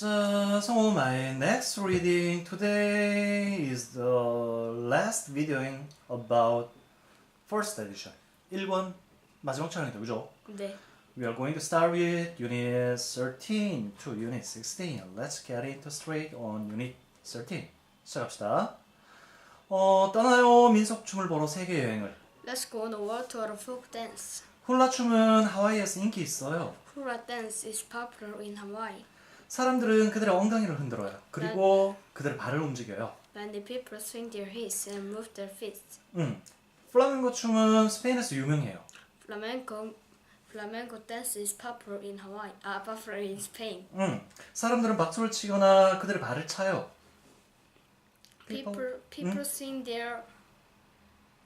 자, so my next reading today is the last videoing about first edition. 1권 마지막 촬영이다, 그죠? 네. We are going to start with Unit 13 to Unit 16. Let's get it straight on Unit 13. 시작합시다. 어, 떠나요 민속춤을 보러 세계 여행을. Let's go on a world tour of folk dance. 훌라춤은 하와이에서 인기 있어요. Hula dance is popular in Hawaii. 사람들은 그들의 엉덩이를 흔들어요. 그리고 그들의 발을 움직여요. Many people swing their hips and move their feet. 음. 플라멩고 춤은 스페인에서 유명해요. Flamenco flamenco dance is popular in Hawaii. Ah, popular in Spain. 음. 사람들은 박수를 치거나 그들의 발을 차요. People people sing their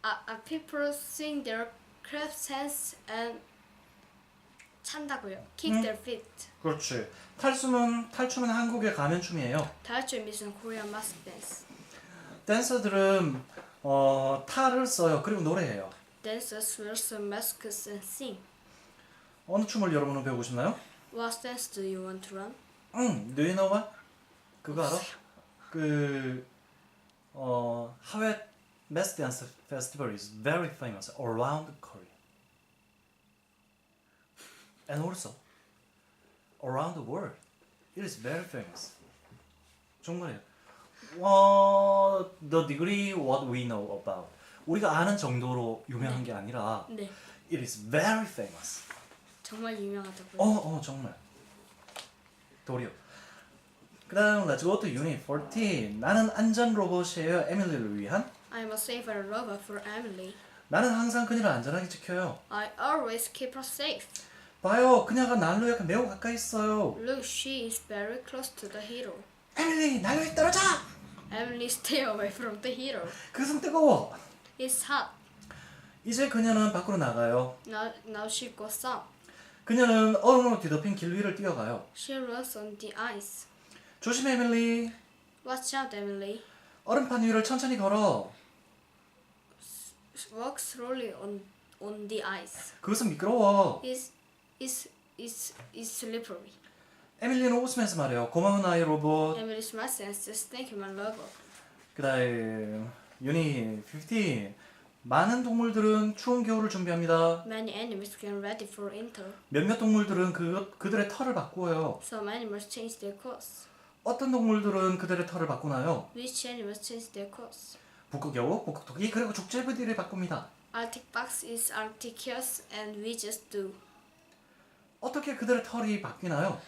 uh, uh, people sing their crafts hands and 찬다고요. Kick their feet. 그렇지. 탈춤은 탈춤은 한국의 가면춤이에요. 다이어트 미션 Korean mask dance. 댄서들은 어, 탈을 써요. 그리고 노래해요. Dancers wear some masks and sing. 어느 춤을 여러분은 배우고 싶나요? What dance do you want to run? 응. What? 그거 알아? 그 어, 하웨 Mass Dance Festival is very famous around Korea. And also around the world. It is very famous. 정말이에요. 어, the degree what we know about. 우리가 아는 정도로 유명한 게 아니라 네. it is very famous. 정말 유명하다고요. 어, 어, 정말. 도리어. 그 다음, let's go to unit 14. 나는 안전 로봇이에요. 에밀리를 위한. I'm a safer robot for Emily. 나는 항상 그녀를 안전하게 지켜요. I always keep her safe. 봐요, 그녀가 난로 약간 매우 가까이 있어요. Look, she is very close to the hero. 에밀리, 난로에 떨어져! Emily, stay away from the hero. 그것은 뜨거워. It's hot. 이제 그녀는 밖으로 나가요. Now, now she goes out. 그녀는 얼음으로 뒤덮인 길 위를 뛰어가요. She runs on the ice. 조심해, 에밀리. Watch out, Emily. 얼음판 위를 천천히 걸어. Walk slowly on on the ice. 그것은 미끄러워. It's it's it's it's slippery. 에밀리는 웃으면서 말해요. 고마운 아이 로봇. Emily and says, "Thank you, my lover." 그다음 유닛 15 많은 동물들은 추운 겨울을 준비합니다. Many animals get ready for winter. 몇몇 동물들은 그 그들의 털을 바꾸어요. Some animals change their coats. 어떤 동물들은 그들의 털을 바꾸나요? Which animals change their coats? 북극여우, 북극토끼 그리고 족제비들이 바꿉니다. Arctic fox is Arcticus and we just do. 어떻게 그들의 털이 바뀌나요?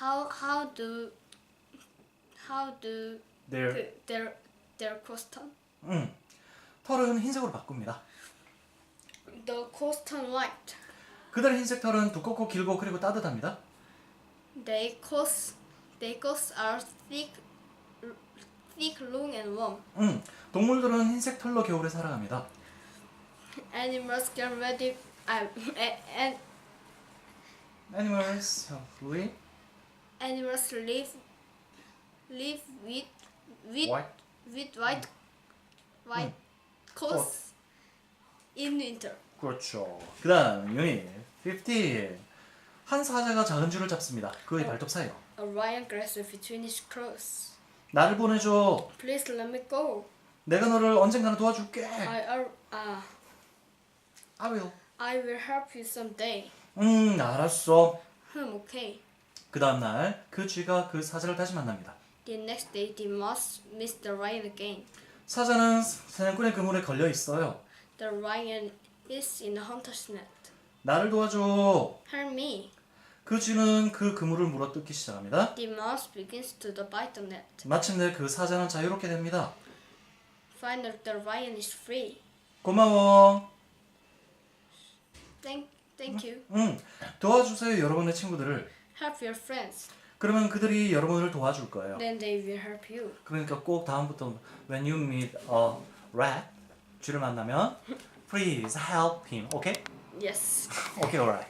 How how do how do their 그, their their coats turn? 음, 털은 흰색으로 바꿉니다. The coats turn white. 그들의 흰색 털은 두껍고 길고 그리고 따뜻합니다. Their coats their coats are thick thick, long and warm. 음, 동물들은 흰색 털로 겨울에 살아갑니다. Animals get ready uh, and Animals live animals live live with with white with white white coats in winter. 그렇죠. 그다음 유닛 15. 한 사자가 작은 줄을 잡습니다. 그의 발톱 사이로. Orion grabs between his claws. 나를 보내줘. Please let me go. 내가 너를 언젠가는 도와줄게. I are uh, I will. I will help you someday. 음, 알았어. 흠, okay. 그 다음 날 그 쥐가 그 사자를 다시 만납니다. The next day, they must miss the lion again. 사자는 사냥꾼의 그물에 걸려 있어요. The lion is in the hunter's net. 나를 도와줘. Help me. 그 쥐는 그 그물을 물어뜯기 시작합니다. The mouse begins to bite the net. 마침내 그 사자는 자유롭게 됩니다. Finally, the lion is free. 고마워. Thank, thank you. 응, 도와주세요 여러분의 친구들을. Help your friends. 그러면 그들이 여러분을 도와줄 거예요. Then they will help you. 그러니까 꼭 다음부터 when you meet a rat 쥐를 만나면 please help him. 오케이? Yes. 오케이, alright.